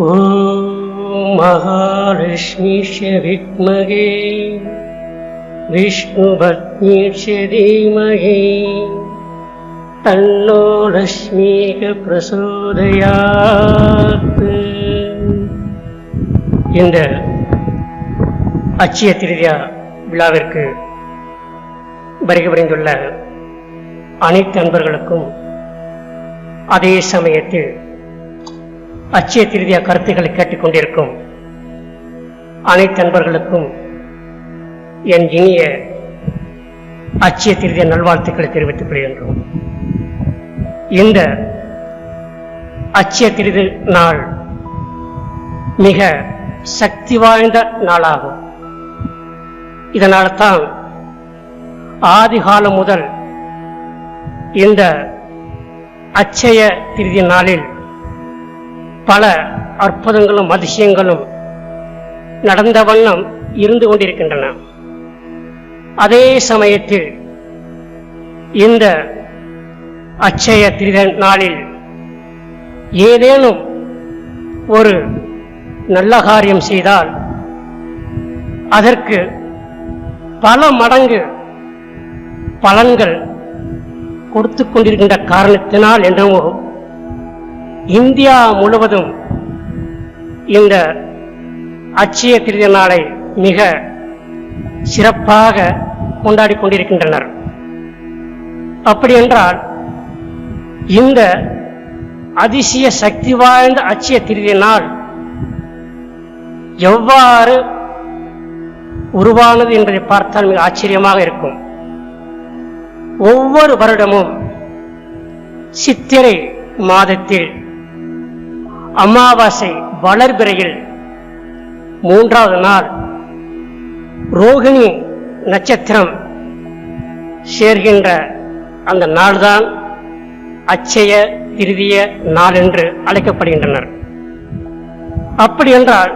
ॐ महालक्ष्मीश विद्महे विष्णुभक्ष्मीश धीमहि तन्नो लक्ष्मीक प्रसोदयात् இந்த அச்சிய திருதியா விழாவிற்கு வருகை புரிந்துள்ள அனைத்து அன்பர்களுக்கும் அதே சமயத்தில் அச்சய திருதிய கருத்துக்களை கேட்டுக்கொண்டிருக்கும் அனைத்து அன்பர்களுக்கும் என் இனிய அச்சய திருதிய நல்வாழ்த்துக்களை தெரிவித்துக் கொள்கின்றோம். இந்த அச்சய திருதி நாள் மிக சக்தி வாய்ந்த நாளாகும். இதனால் தான் ஆதிகாலம் முதல் இந்த அச்சய திருதி நாளில் பல அற்புதங்களும் அதிசயங்களும் நடந்த வண்ணம் இருந்து கொண்டிருக்கின்றன. அதே சமயத்தில் இந்த அச்சய திருத நாளில் ஏதேனும் ஒரு நல்ல காரியம் செய்தால் அதற்கு பல மடங்கு பலன்கள் கொடுத்து கொண்டிருக்கின்ற காரணத்தினால் என்னவோ இந்தியா முழுவதும் இந்த அச்சய திருத நாளை மிக சிறப்பாக கொண்டாடி கொண்டிருக்கின்றனர். அப்படி என்றால் இந்த அதிசய சக்தி வாய்ந்த அச்சய திருதி நாள் எவ்வாறு உருவானது என்பதை பார்த்தால் மிக ஆச்சரியமாக இருக்கும். ஒவ்வொரு வருடமும் சித்திரை மாதத்தில் அமாவாசை வளர்பிறையில். மூன்றாவது நாள் ரோகிணி நட்சத்திரம் சேர்கின்ற அந்த நாள்தான் அச்சய திருதிய நாள் என்று அழைக்கப்படுகின்றனர். அப்படி என்றால்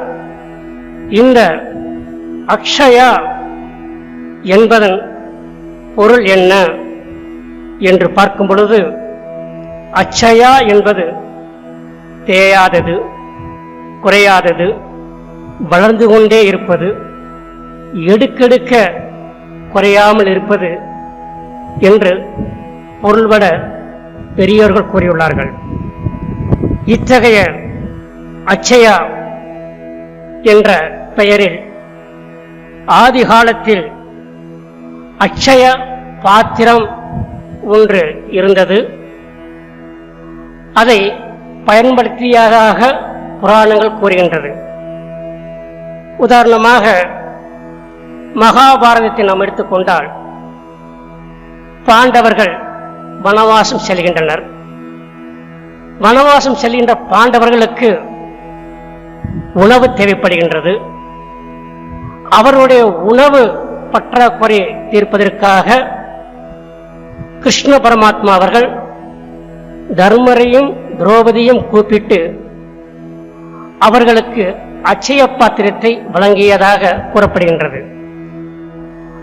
இந்த அக்ஷயா என்பதன் பொருள் என்ன என்று பார்க்கும் பொழுது அச்சயா என்பது தேயாதது குறையாதது வளர்ந்து கொண்டே இருப்பது எடுக்கெடுக்க குறையாமல் இருப்பது என்று பொருள்பட பெரியோர்கள் கூறியுள்ளார்கள். இத்தகைய அச்சயா என்ற பெயரில் ஆதி காலத்தில் அட்சய பாத்திரம் ஒன்று இருந்தது. அதை பயன்படுத்தியதாக புராணங்கள் கூறுகின்றது. உதாரணமாக மகாபாரதத்தை நாம் எடுத்துக்கொண்டால் பாண்டவர்கள் வனவாசம் செல்கின்றனர். வனவாசம் செல்கின்ற பாண்டவர்களுக்கு உணவு தேவைப்படுகின்றது. அவருடைய உணவு பற்றாக்குறை தீர்ப்பதற்காக கிருஷ்ண பரமாத்மா அவர்கள் தர்மரையும் திரௌபதியும் கூப்பிட்டு அவர்களுக்கு அச்சய பாத்திரத்தை வழங்கியதாக கூறப்படுகின்றது.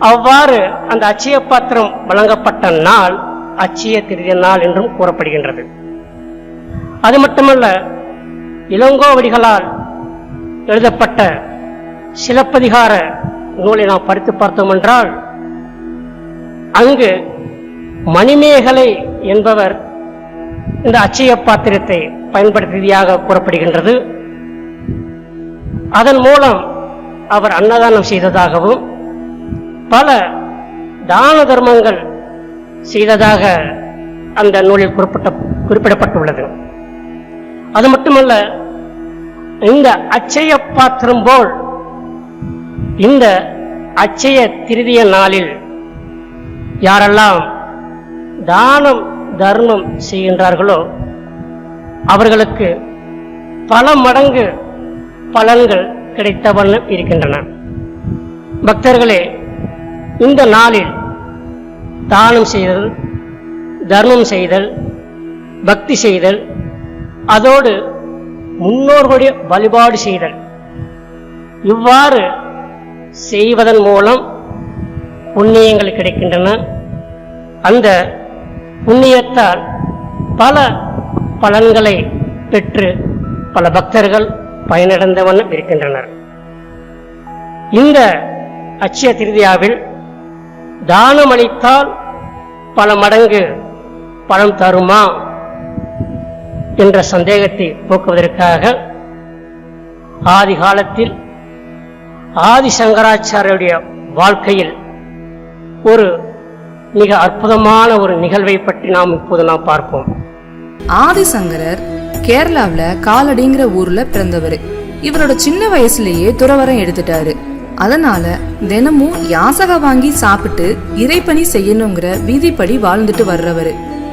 அவ்வாறு அந்த அச்சய பாத்திரம் வழங்கப்பட்ட நாள் அச்சய திருதிய நாள் என்றும் கூறப்படுகின்றது. அது மட்டுமல்ல இளங்கோவடிகளால் எழுதப்பட்ட சிலப்பதிகார நூலை நாம் படித்து பார்த்தோம் என்றால் அங்கு மணிமேகலை என்பவர் இந்த அச்சய பாத்திரத்தை பயன்படுத்தியதாக கூறப்படுகின்றது. அதன் மூலம் அவர் அன்னதானம் செய்ததாகவும் பல தான தர்மங்கள் செய்ததாக அந்த நூலில் குறிப்பிட்ட குறிப்பிடப்பட்டுள்ளது. அது மட்டுமல்ல இந்த அச்சய பாத்திரம் போல் இந்த அச்சய திருதிய நாளில் யாரெல்லாம் தானம் தர்மம் செய்கின்றார்களோ அவர்களுக்கு பல மடங்கு பலன்கள் கிடைத்த வண்ணம் இருக்கின்றன. பக்தர்களே இந்த நாளில் தானம் செய்தல் தர்மம் செய்தல் பக்தி செய்தல் அதோடு முன்னோர்களுடைய வழிபாடு செய்தல் இவ்வாறு செய்வதன் மூலம் புண்ணியங்கள் கிடைக்கின்றன. அந்த புண்ணியத்தால் பல பலன்களை பெற்று பல பக்தர்கள் பயனடைந்த வண்ணம் இருக்கின்றனர். இந்த அட்சய திருதியாவில் தானம் அளித்தால் பல மடங்கு பணம் தருமா என்ற சந்தேகத்தை போக்குவதற்காக ஆதி காலத்தில் ஆதி சங்கராச்சாரியருடைய வாழ்க்கையில் ஒரு மிக அற்புதமான ஒரு நிகழ்வை பற்றி நாம் இப்போது நாம் பார்ப்போம். ஆதிசங்கரர் கேரளாவில் காலடிங்கிற ஊர்ல பிறந்தவர். இவரோட சின்ன வயசுலயே துறவரம் எடுத்துட்டாரு. அதனால தினமும் யாசகம் வாங்கி சாப்பிட்டு இறைப்பணி செய்யணுங்கிற விதிப்படி வாழ்ந்துட்டு வர்றவர்.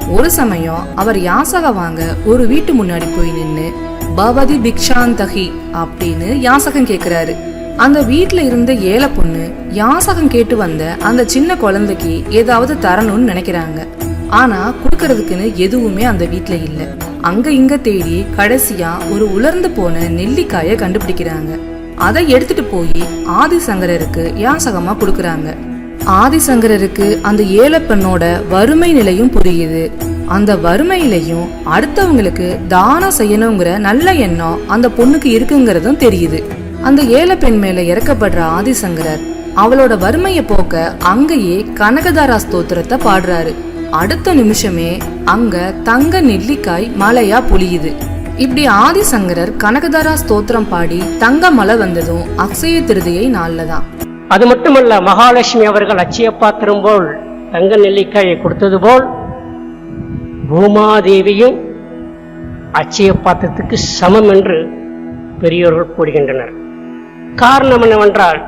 ஒரு சமயம் அவர் யாசகம் வாங்க ஒரு வீட்டு முன்னாடி போய் நின்று பவதி பிக்ஷாந்தகி அப்படின்னு யாசகம் கேட்குறாரு அந்த வீட்டில் இருந்த ஏழை பொண்ணு யாசகம் கேட்டு வந்த அந்த சின்ன குழந்தைக்கு ஏதாவது தரணும்னு நினைக்கிறாங்க. ஆனா கொடுக்கறதுக்குன்னு எதுவுமே அந்த வீட்டில் இல்ல. அங்க இங்க தேடி கடைசியா ஒரு உலர்ந்து போன நெல்லிக்காய கண்டுபிடிக்கிறாங்க. அதை எடுத்துட்டு போய் ஆதிசங்கரருக்கு யாசகமா கொடுக்கறாங்க. ஆதிசங்கரருக்கு அந்த ஏழை பெண்ணோட வறுமை நிலையும் புரியுது. அந்த வறுமையிலையும் அடுத்தவங்களுக்கு தானம் செய்யணுங்கிற நல்ல எண்ணம் அந்த பொண்ணுக்கு இருக்குங்கிறதும் தெரியுது. அந்த ஏழை பெண் மேல இறக்கப்படுற ஆதிசங்கரர் அவளோட வறுமையை போக்க அங்கேயே கனகதாரா ஸ்தோத்திரத்தை பாடுறாரு. அடுத்த நிமிஷமே அங்க தங்க நெல்லிக்காய் மலையா பொழியுது இப்படி ஆதிசங்கரர் கனகதாரா ஸ்தோத்திரம் பாடி தங்க மலை வந்ததும் அக்ஷய திருதியை நாளில் தான். அது மட்டுமல்ல மகாலட்சுமி அவர்கள் அச்சய பாத்திரம் போல் தங்க நெல்லிக்காயை கொடுத்தது போல் பூமாதேவியும் அச்சய பாத்திரத்துக்கு சமம் என்று பெரியோர்கள் கூறுகின்றனர். காரணம் என்னவென்றால்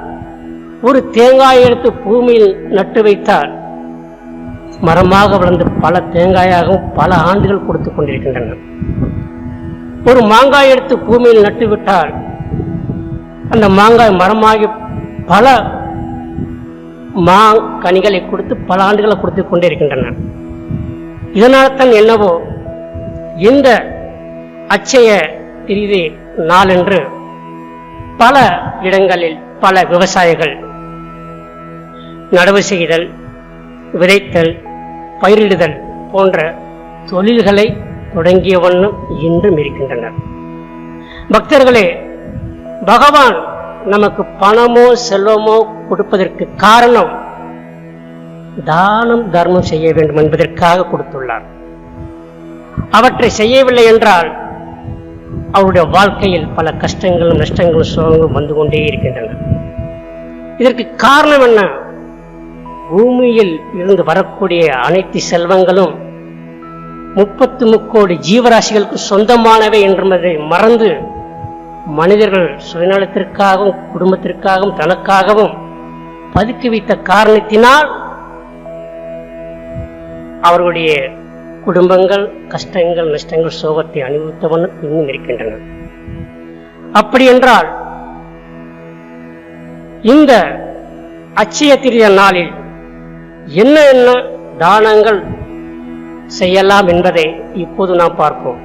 ஒரு தேங்காய் எடுத்து பூமியில் நட்டு வைத்தால் மரமாக வளர்ந்து பல தேங்காயாகவும் பல ஆண்டுகள் கொடுத்து கொண்டிருக்கின்றன. ஒரு மாங்காய் எடுத்து பூமியில் நட்டு விட்டால் அந்த மாங்காய் மரமாகி பல மா கனிகளை கொடுத்து பல ஆண்டுகளை கொடுத்து கொண்டிருக்கின்றன. இதனால் தான் என்னவோ இந்த அச்சய திரிதி நாளன்று பல இடங்களில் பல விவசாயிகள் நடவு செய்தல் விதைத்தல் பயிரிடுதல் போன்ற தொழில்களை தொடங்கிய வண்ணம் இன்றும் இருக்கின்றனர். பக்தர்களே பகவான் நமக்கு பணமோ செல்வமோ கொடுப்பதற்கு காரணம் தானம் தர்மம் செய்ய வேண்டும் என்பதற்காக கொடுத்துள்ளார். அவற்றை செய்யவில்லை என்றால் அவருடைய வாழ்க்கையில் பல கஷ்டங்களும் நஷ்டங்களும் சுகங்களும் வந்து கொண்டே இருக்கின்றன. இதற்கு காரணம் என்ன? பூமியில் இருந்து வரக்கூடிய அனைத்து செல்வங்களும் முப்பத்து முக்கோடி ஜீவராசிகளுக்கு சொந்தமானவை என்பதை மறந்து மனிதர்கள் சுயநலத்திற்காகவும் குடும்பத்திற்காகவும் தனக்காகவும் பதுக்கி வைத்த காரணத்தினால் அவர்களுடைய குடும்பங்கள் கஷ்டங்கள் நஷ்டங்கள் சோகத்தை அனுபவித்தவன் இன்னும் இருக்கின்றன அப்படி என்றால் இந்த அச்சய திரிய நாளில் என்ன என்ன தானங்கள் செய்யலாம் என்பதை இப்போது நாம் பார்ப்போம்.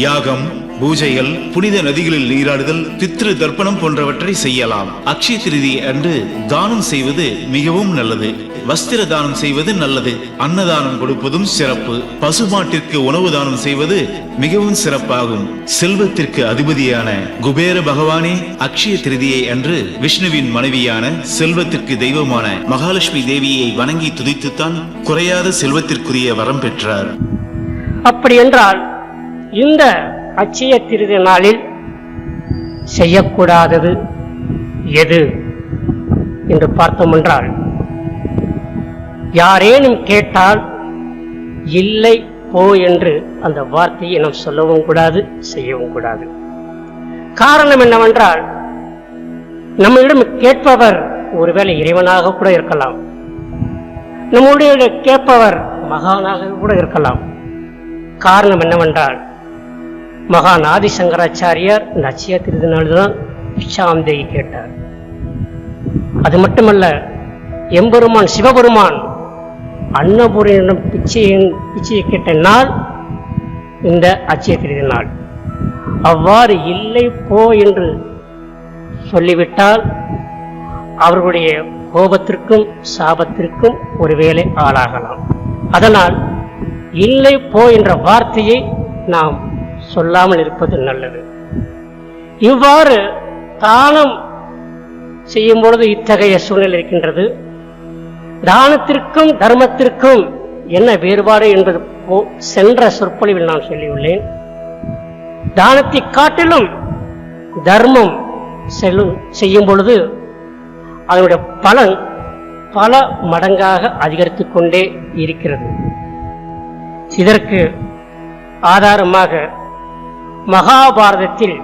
யாகம் பூஜைகள் புனித நதிகளில் நீராடுதல் பித்ரு தர்ப்பணம் போன்றவற்றை செய்யலாம். அக்ஷய திருதி அன்று தானம் செய்வது மிகவும் நல்லது. வஸ்திர தானம் செய்வது நல்லது. அன்னதானம் கொடுப்பதும் சிறப்பு. பசுமாட்டிற்கு உணவு தானம் செய்வது மிகவும் சிறப்பாகும். செல்வத்திற்கு அதிபதியான குபேர பகவானே அக்ஷய திருதியை அன்று விஷ்ணுவின் மனைவியான செல்வத்திற்கு தெய்வமான மகாலட்சுமி தேவியை வணங்கி துதித்துத்தான் குறையாத செல்வத்திற்குரிய வரம் பெற்றார். அப்படி என்றால் இந்த அச்சய திருதி நாளில் செய்யக்கூடாதது எது என்று பார்த்தோம் என்றால் யாரேனும் கேட்டால் இல்லை போ என்று அந்த வார்த்தையை நாம் சொல்லவும் கூடாது செய்யவும் கூடாது. காரணம் என்னவென்றால் நம்மளிடம் கேட்பவர் ஒருவேளை இறைவனாக கூட இருக்கலாம். நம்முடைய கேட்பவர் மகானாக கூட இருக்கலாம். காரணம் என்னவென்றால் மகான் ஆதிசங்கராச்சாரியார் இந்த அச்சய திருதினால்தான் பிச்சாந்தேயை கேட்டார். அது மட்டுமல்ல எம்பெருமான் சிவபெருமான் அன்னபூரனிடம் பிச்சையின் பிச்சையை கேட்ட நாள் இந்த அச்சய திருதி நாள் அவ்வாறு இல்லை போ என்று சொல்லிவிட்டால் அவர்களுடைய கோபத்திற்கும் சாபத்திற்கும் ஒருவேளை ஆளாகலாம். அதனால் இல்லை போ என்ற வார்த்தையை நாம் சொல்லாமல் இருப்பது நல்லது. இவ்வாறு தானம் செய்யும் பொழுது இத்தகைய சூழ்நிலை இருக்கின்றது. தானத்திற்கும் தர்மத்திற்கும் என்ன வேறுபாடு என்பது போ- சென்ற சொற்பொழிவில் நான் சொல்லியுள்ளேன். தானத்தை காட்டிலும் தர்மம் செல்லும் செய்யும் பொழுது அதனுடைய பலன் பல மடங்காக அதிகரித்துக் கொண்டே இருக்கிறது. இதற்கு ஆதாரமாக மகாபாரதத்தில்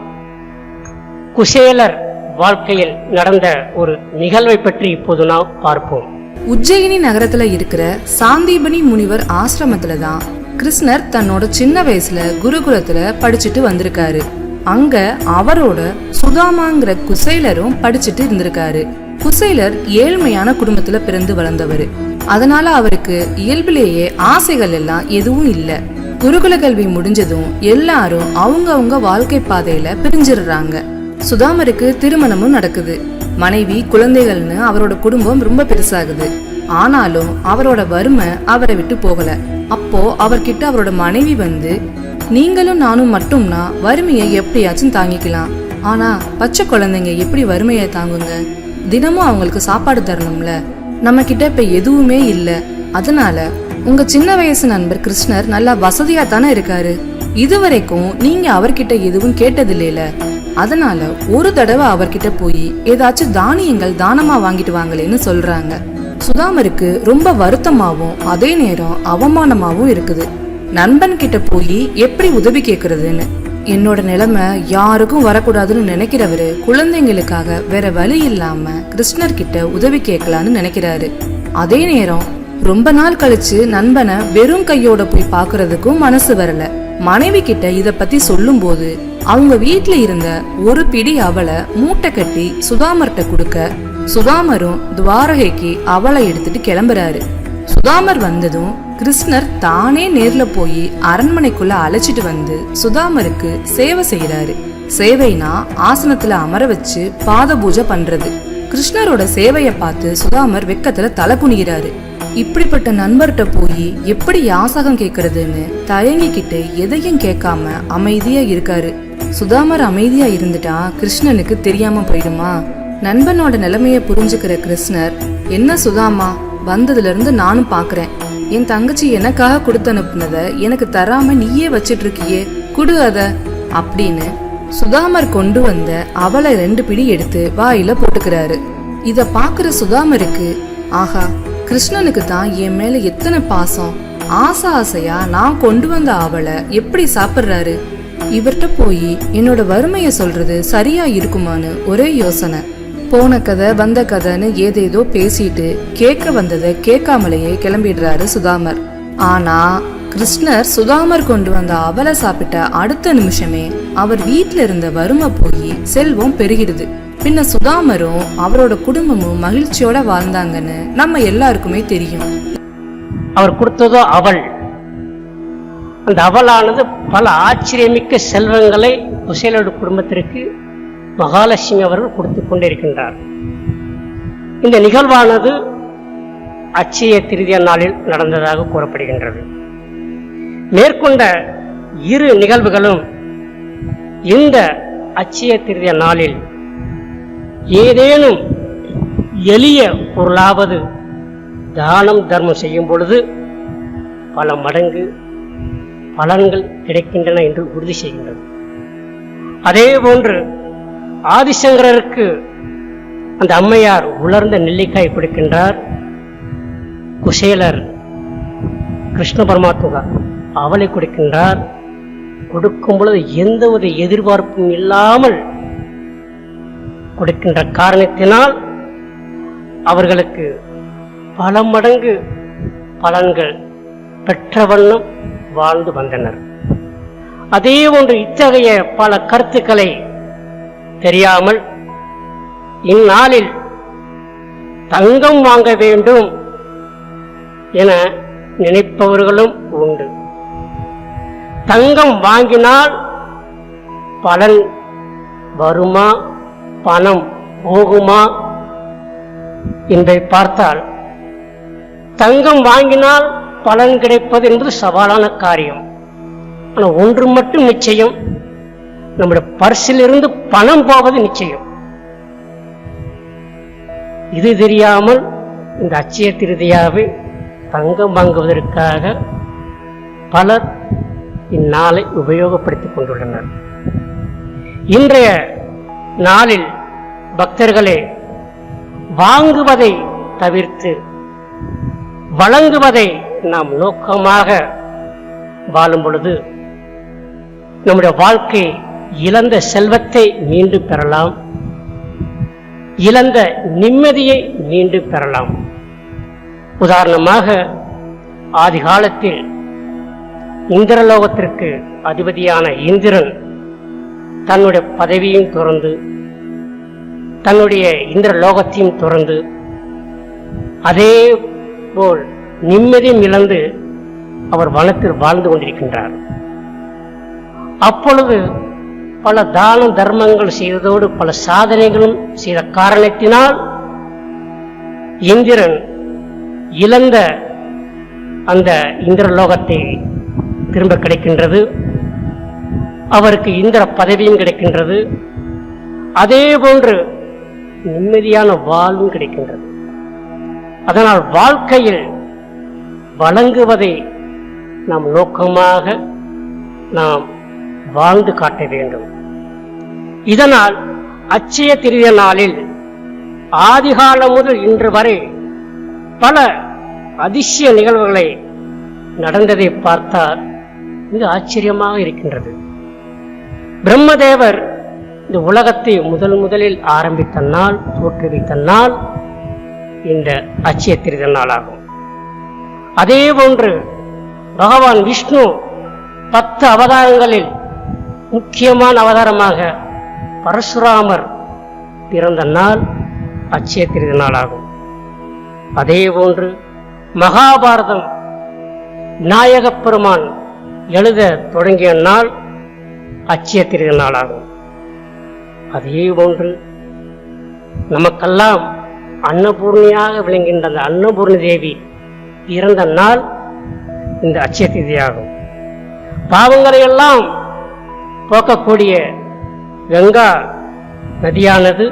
குசேலர் வாழ்க்கையில் நடந்த ஒரு நிகழ்வை பற்றி இப்போது நாம் பார்ப்போம். உஜ்ஜயினி நகரத்துல இருக்கிற சாந்தீபனி முனிவர் ஆசிரமத்துல தான் கிருஷ்ணர் தன்னோட சின்ன வயசுல குருகுலத்துல படிச்சுட்டு வந்திருக்காரு. அங்க அவரோட சுதாமாங்கிற குசைலரும் படிச்சுட்டு இருந்திருக்காரு. குசைலர் ஏழ்மையான குடும்பத்துல பிறந்து வளர்ந்தவர். அதனால அவருக்கு இயல்பிலேயே ஆசைகள் எல்லாம் எதுவும் இல்லை. குருகுல கல்வி முடிஞ்சதும் எல்லாரும் அவங்க அவங்க வாழ்க்கை பாதையில பிரிஞ்சிடுறாங்க. சுதாமருக்கு திருமணமும் நடக்குது. மனைவி குழந்தைகள்னு அவரோட குடும்பம் ரொம்ப பெருசாகுது. ஆனாலும் அவரோட வறுமை அவரை விட்டு போகல. அப்போ அவர்கிட்ட அவரோட மனைவி வந்து நீங்களும் நானும் மட்டும்னா வறுமையை எப்படியாச்சும் தாங்கிக்கலாம். ஆனா பச்சை குழந்தைங்க எப்படி வறுமையை தாங்குங்க? தினமும் அவங்களுக்கு சாப்பாடு தரணும்ல. நம்ம கிட்ட இப்ப எதுவுமே இல்லை. அதனால உங்க சின்ன வயசு நண்பர் கிருஷ்ணர் நல்லா வசதியா தானே இருக்காரு? இதுவரைக்கும் நீங்க அவர்கிட்ட எதுவும் கேட்டதில்லைல. அதனால ஒரு தடவை அவர்கிட்ட போய் ஏதாச்சும் தானியங்கள் தானமா வாங்கிட்டு வாங்களேன்னு சொல்றாங்க. சுதாமருக்கு ரொம்ப வருத்தமாவும் அதே நேரம் அவமானமாவும் இருக்குது. நண்பன் கிட்ட போய் எப்படி உதவி கேக்குறதுன்னு? என்னோட நிலைமை யாருக்கும் வரக்கூடாதுன்னு நினைக்கிறவரு குழந்தைங்களுக்காக வேற வழி இல்லாம கிருஷ்ணர் கிட்ட உதவி கேட்கலான்னு நினைக்கிறாரு. அதே நேரம் ரொம்ப நாள் கழிச்சு நண்பனை வெறும் கையோட போய் பாக்குறதுக்கும் மனசு வரல. மனைவி கிட்ட இத பத்தி சொல்லும்போது அவங்க வீட்ல இருந்த ஒரு பிடி அவளை மூட்டை கட்டி சுதாமர்கிட்ட கொடுக்க சுதாமரும் துவாரகைக்கு அவளை எடுத்துட்டு கிளம்புறாரு. சுதாமர் வந்ததும் கிருஷ்ணர் தானே நேர்ல போய் அரண்மனைக்குள்ள அழைச்சிட்டு வந்து சுதாமருக்கு சேவை செய்யறாரு சேவைனா ஆசனத்துல அமர வச்சு பாத பூஜை பண்றது. கிருஷ்ணரோட சேவைய பார்த்து சுதாமர் வெக்கத்துல தலை குனிகிறாரு இப்படிப்பட்ட நண்பர்கிட்ட போய் எப்படி யாசகம் கேட்கறதுன்னு தயங்கிக்கிட்டு எதையும் கேட்காம அமைதியா இருக்காரு. சுதாமர் அமைதியா இருந்துட்டா கிருஷ்ணனுக்கு தெரியாம போயிடுமா? நண்பனோட நிலைமைய புரிஞ்சுக்கிற கிருஷ்ணர் என்ன சுதாமா வந்ததுல இருந்து நானும் பாக்குறேன். என் தங்கச்சி எனக்காக கொடுத்து அனுப்புனத எனக்கு தராம நீயே வச்சிட்டு இருக்கியே குடு அத அப்படின்னு சுதாமர் கொண்டு வந்த அவளை ரெண்டு பிடி எடுத்து வாயில போட்டுக்கிறாரு. இத பாக்குற சுதாமருக்கு ஆஹா கிருஷ்ணனுக்கு தான் என் மேல எத்தனை பாசம்? ஆசை ஆசையா நான் கொண்டு வந்த அவளை எப்படி சாப்பிட்றாரு? இவர்கிட்ட போய் என்னோட வறுமைய சொல்றது சரியா இருக்குமான்னு ஒரே யோசனை. போன கதை வந்த கதைன்னு ஏதேதோ பேசிட்டு கேட்க வந்ததை கேட்காமலேயே கிளம்பிடுறாரு சுதாமர். ஆனா கிருஷ்ணர் சுதாமர் கொண்டு வந்த அவலை சாப்பிட்ட அடுத்த நிமிஷமே அவர் வீட்டில இருந்த வறுமை போய் செல்வம் பெருகிடுது. பின்ன சுதாமரும் அவரோட குடும்பமும் மகிழ்ச்சியோட வாழ்ந்தாங்கன்னு நம்ம எல்லாருக்குமே தெரியும். அவர் கொடுத்ததோ அவள். அந்த அவளானது பல ஆச்சரியமிக்க செல்வங்களை குசேலோட குடும்பத்திற்கு மகாலட்சுமி அவர்கள் கொடுத்து கொண்டிருக்கின்றார். இந்த நிகழ்வானது அச்சய திருதிய நாளில் நடந்ததாக கூறப்படுகின்றது. மேற்கொண்ட இரு நிகழ்வுகளும் இந்த அச்சய திருதிய நாளில் ஏதேனும் எளிய பொருளாவது தானம் தர்மம் செய்யும் பொழுது பல மடங்கு பலன்கள் கிடைக்கின்றன என்று உறுதி செய்கின்றது அதே போன்று ஆதிசங்கரருக்கு அந்த அம்மையார் உலர்ந்த நெல்லிக்காய் கொடுக்கின்றார் குசேலர் கிருஷ்ண பரமாத்மா அவளை கொடுக்கின்றார். கொடுக்கும் பொழுது எந்த ஒரு எதிர்பார்ப்பும் இல்லாமல் கொடுக்கின்ற காரணத்தினால் அவர்களுக்கு பல மடங்கு பலன்கள் பெற்ற வண்ணம் வாழ்ந்து வந்தனர். அதே போன்று இத்தகைய பல கருத்துக்களை தெரியாமல் இந்நாளில் தங்கம் வாங்க வேண்டும் என நினைப்பவர்களும் உண்டு. தங்கம் வாங்கினால் பலன் வருமா? பணம் போகுமா? என்பதை பார்த்தால் தங்கம் வாங்கினால் பலன் கிடைப்பது என்பது சவாலான காரியம். ஆனால் ஒன்று மட்டும் நிச்சயம் நம்முடைய பர்சிலிருந்து பணம் போவது நிச்சயம். இது தெரியாமல் இந்த அச்சய திருதியாவை தங்கம் வாங்குவதற்காக பலர் இந்நாளை உபயோகப்படுத்திக் கொண்டுள்ளனர். இன்றைய நாளில் பக்தர்களே வாங்குவதை தவிர்த்து வழங்குவதை நாம் நோக்கமாக வாழும் பொழுது நம்முடைய வாழ்க்கை இழந்த செல்வத்தை மீண்டும் பெறலாம். இழந்த நிம்மதியை மீண்டும் பெறலாம். உதாரணமாக ஆதி காலத்தில் இந்திரலோகத்திற்கு அதிபதியான இந்திரன் தன்னுடைய பதவியும் துறந்து தன்னுடைய இந்திர லோகத்தையும் துறந்து அதே போல் நிம்மதியும் இழந்து அவர் வனத்தில் வாழ்ந்து கொண்டிருக்கின்றார். அப்பொழுது பல தான தர்மங்கள் செய்ததோடு பல சாதனைகளும் செய்த காரணத்தினால் இந்திரன் இழந்த அந்த இந்திரலோகத்தை திரும்ப கிடைக்கின்றது. அவருக்கு இந்திர பதவியும் கிடைக்கின்றது. அதே போன்று நிம்மதியான வாழ்வும் கிடைக்கின்றது. அதனால் வாழ்க்கையில் வழங்குவதை நாம் நோக்கமாக நாம் வாழ்ந்து காட்ட வேண்டும். இதனால் அச்சய திருவிய நாளில் ஆதிகாலம் முதல் இன்று வரை பல அதிசய நிகழ்வுகளை நடந்ததை பார்த்தால் மிக ஆச்சரியமாக இருக்கின்றது. பிரம்மதேவர் இந்த உலகத்தை முதல் முதலில் ஆரம்பித்த நாள் தோற்றுவித்த நாள் இந்த அச்சய நாளாகும். அதே போன்று பகவான் விஷ்ணு பத்து அவதாரங்களில் முக்கியமான அவதாரமாக பரசுராமர் பிறந்த நாள் அச்சய நாளாகும். அதே போன்று மகாபாரதம் நாயகப் பெருமான் எழுத தொடங்கிய நாள் அச்சய திருத நாளாகும் அதே போன்று நமக்கெல்லாம் அன்னபூர்ணியாக விளங்குகின்ற அந்த அன்னபூர்ணி தேவி இறந்த நாள் இந்த அச்சய திதியாகும் பாவங்களை எல்லாம் போக்கக்கூடிய கங்கா நதியானது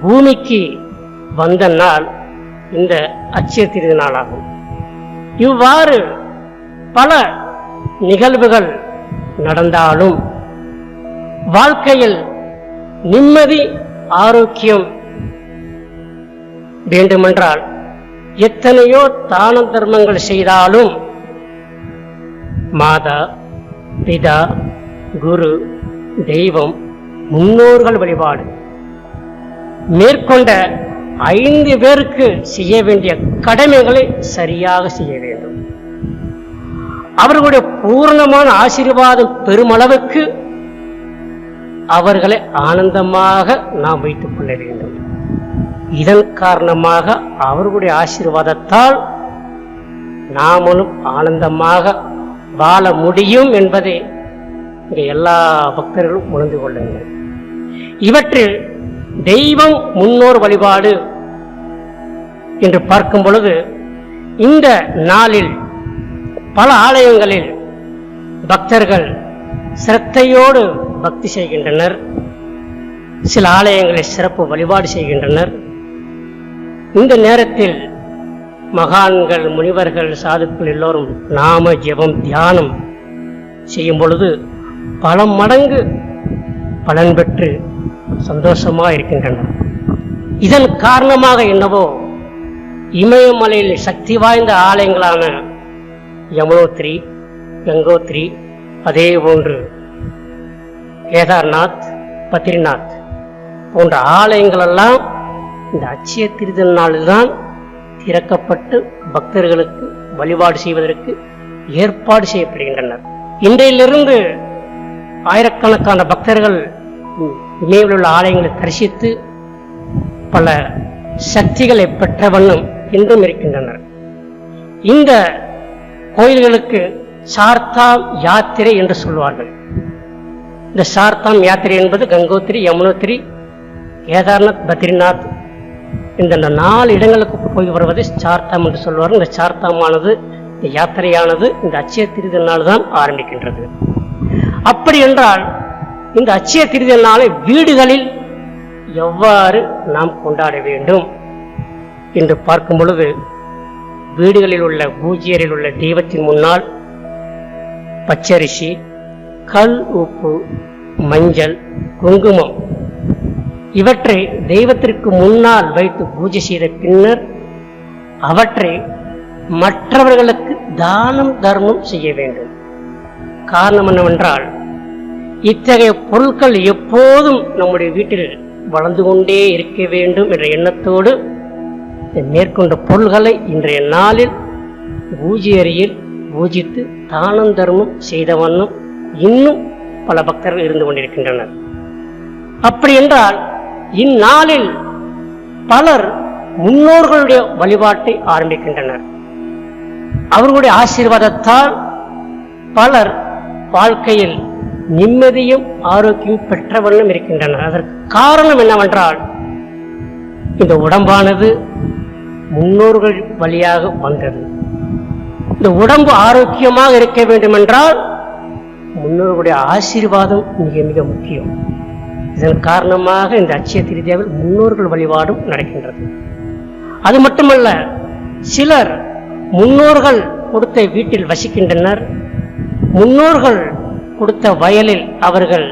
பூமிக்கு வந்த நாள் இந்த அச்சய திருநாளாகும் இவ்வாறு பல நிகழ்வுகள் நடந்தாலும் வாழ்க்கையில் நிம்மதி ஆரோக்கியம் வேண்டுமென்றால் எத்தனையோ தான தர்மங்கள் செய்தாலும் மாதா பிதா குரு தெய்வம் முன்னோர்கள் வழிபாடு மேற்கொண்ட ஐந்து பேருக்கு செய்ய வேண்டிய கடமைகளை சரியாக செய்ய வேண்டும். அவர்களுடைய பூர்ணமான ஆசீர்வாதம் பெருமளவுக்கு அவர்களை ஆனந்தமாக நாம் வைத்துக் கொள்ள வேண்டும். இதன் காரணமாக அவர்களுடைய ஆசீர்வாதத்தால் நாமளும் ஆனந்தமாக வாழ முடியும் என்பதை இங்கே எல்லா பக்தர்களும் உணர்ந்து கொள்ளுங்கள் இவற்றில் தெய்வம் முன்னோர் வழிபாடு என்று பார்க்கும் பொழுது இந்த நாளில் பல ஆலயங்களில் பக்தர்கள் சிரத்தையோடு பக்தி செய்கின்றனர். சில ஆலயங்களில் சிறப்பு வழிபாடு செய்கின்றனர். இந்த நேரத்தில் மகான்கள் முனிவர்கள் சாதுக்கள் எல்லோரும் நாம ஜெபம் தியானம் செய்யும் பொழுது பல மடங்கு பலன் பெற்று சந்தோஷமாக இருக்கின்றனர். இதன் காரணமாக என்னவோ இமயமலையில் சக்தி வாய்ந்த ஆலயங்களான யமுனோத்ரி கங்கோத்ரி அதே போன்று கேதார்நாத் பத்ரிநாத் போன்ற ஆலயங்களெல்லாம் இந்த அச்சய திருதல் நாளில்தான் திறக்கப்பட்டு பக்தர்களுக்கு வழிபாடு செய்வதற்கு ஏற்பாடு செய்யப்படுகின்றனர். இன்றையிலிருந்து ஆயிரக்கணக்கான பக்தர்கள் இமயவில் உள்ள ஆலயங்களை தரிசித்து பல சக்திகளை பெற்ற வண்ணம் இன்றும் இருக்கின்றனர். இந்த கோயில்களுக்கு சார்த்தா யாத்திரை என்று சொல்வார்கள். இந்த சார்த்தாம் யாத்திரை என்பது கங்கோத்திரி யமுனோத்திரி கேதார்நாத் பத்ரிநாத் இந்த நாலு இடங்களுக்கு போய் வருவதை சார்த்தாம் என்று சொல்வார் இந்த சார்த்தாமானது இந்த யாத்திரையானது இந்த அச்சய திருதல் தான் ஆரம்பிக்கின்றது. அப்படி என்றால் இந்த அச்சய திருதல் நாளை வீடுகளில் எவ்வாறு நாம் கொண்டாட வேண்டும் என்று பார்க்கும் பொழுது வீடுகளில் உள்ள பூஜ்யரில் உள்ள தெய்வத்தின் முன்னால் பச்சரிசி கல் உப்பு மஞ்சள் குங்குமம். இவற்றை தெய்வத்திற்கு முன்னால் வைத்து பூஜை செய்த பின்னர் அவற்றை மற்றவர்களுக்கு தானம் தர்மம் செய்ய வேண்டும். காரணம் என்னவென்றால் இத்தகைய பொருட்கள் எப்போதும் நம்முடைய வீட்டில் வளர்ந்து கொண்டே இருக்க வேண்டும் என்ற எண்ணத்தோடு மேற்கொண்ட பொருள்களை இன்றைய நாளில் பூஜை அறையில் பூஜித்து தானம் தர்மம் செய்த வண்ணம் இன்னும் பல பக்தர்கள் இருந்து கொண்டிருக்கின்றனர். அப்படி என்றால் இந்நாளில் பலர் முன்னோர்களுடைய வழிபாட்டை ஆரம்பிக்கின்றனர். அவர்களுடைய ஆசீர்வாதத்தால் பலர் வாழ்க்கையில் நிம்மதியும் ஆரோக்கியம் பெற்ற வண்ணம் இருக்கின்றனர். அதற்கு காரணம் என்னவென்றால் இந்த உடம்பானது முன்னோர்கள் வழியாக வந்தது. இந்த உடம்பு ஆரோக்கியமாக இருக்க வேண்டுமென்றால் முன்னோர்களுடைய ஆசீர்வாதம் மிக மிக முக்கியம். இதன் காரணமாக இந்த அச்சய திருதியாவில் முன்னோர்கள் வழிபாடும் நடக்கின்றது. அது மட்டுமல்ல சிலர் முன்னோர்கள் கொடுத்த வீட்டில் வசிக்கின்றனர் முன்னோர்கள் கொடுத்த வயலில் அவர்கள்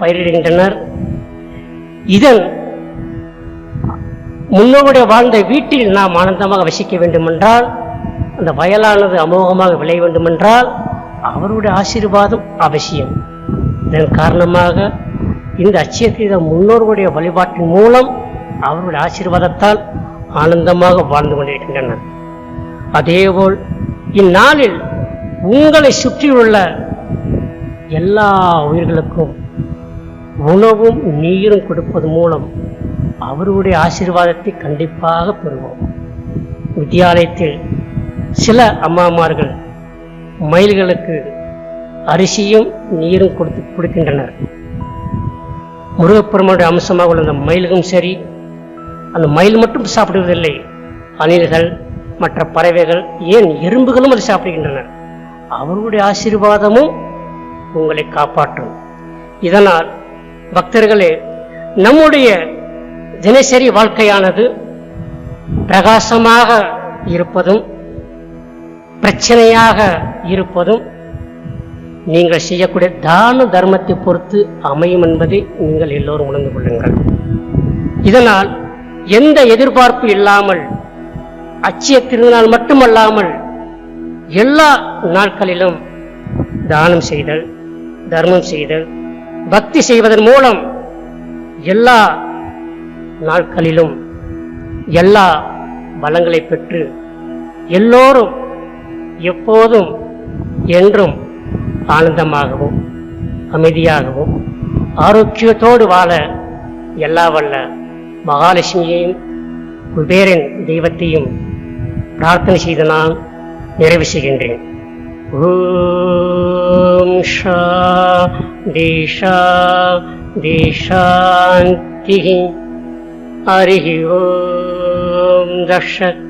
பயிரிடுகின்றனர். இதன் முன்னோருடைய வாழ்ந்த வீட்டில் நாம் ஆனந்தமாக வசிக்க வேண்டுமென்றால் அந்த வயலானது அமோகமாக விளைய வேண்டுமென்றால் அவருடைய ஆசீர்வாதம் அவசியம். இதன் காரணமாக இந்த அச்சயத்தை முன்னோர்களுடைய வழிபாட்டின் மூலம் அவருடைய ஆசீர்வாதத்தால் ஆனந்தமாக வாழ்ந்து கொண்டிருக்கின்றனர். அதேபோல் இந்நாளில் உங்களை சுற்றியுள்ள எல்லா உயிர்களுக்கும் உணவும் நீரும் கொடுப்பது மூலம் அவருடைய ஆசீர்வாதத்தை கண்டிப்பாக பெறுவோம். வித்தியாலயத்தில் சில அம்மாமார்கள் மயில்களுக்கு அரிசியும் நீரும் கொடுத்து கொடுக்கின்றனர். முருகப்பெருமானுடைய அம்சமாக உள்ள அந்த மயில்களும் சரி அந்த மயில் மட்டும் சாப்பிடுவதில்லை. அணில்கள் மற்ற பறவைகள் ஏன் எறும்புகளும் அதை சாப்பிடுகின்றன அவருடைய ஆசீர்வாதமும் உங்களை காப்பாற்றும். இதனால் பக்தர்களே நம்முடைய தினசரி வாழ்க்கையானது பிரகாசமாக இருப்பதும் பிரச்சனையாக இருப்பதும் நீங்கள் செய்யக்கூடிய தான தர்மத்தை பொறுத்து அமையும் என்பதை நீங்கள் எல்லோரும் உணர்ந்து கொள்ளுங்கள். இதனால் எந்த எதிர்பார்ப்பு இல்லாமல் அச்சிய திருநாள் மட்டுமல்லாமல் எல்லா நாட்களிலும் தானம் செய்தல் தர்மம் செய்தல் பக்தி செய்வதன் மூலம் எல்லா நாட்களிலும் எல்லா பலங்களை பெற்று எல்லோரும் எப்போதும் என்றும் ஆனந்தமாகவும் அமைதியாகவும் ஆரோக்கியத்தோடு வாழ எல்லா வல்ல மகாலட்சுமியையும் குபேரன் தெய்வத்தையும் பிரார்த்தனை செய்து நான் நிறைவு செய்கின்றேன். ஓம் ஷா தேஷா தேஷாந்தி ஹரி ஓம் தர்ஷக்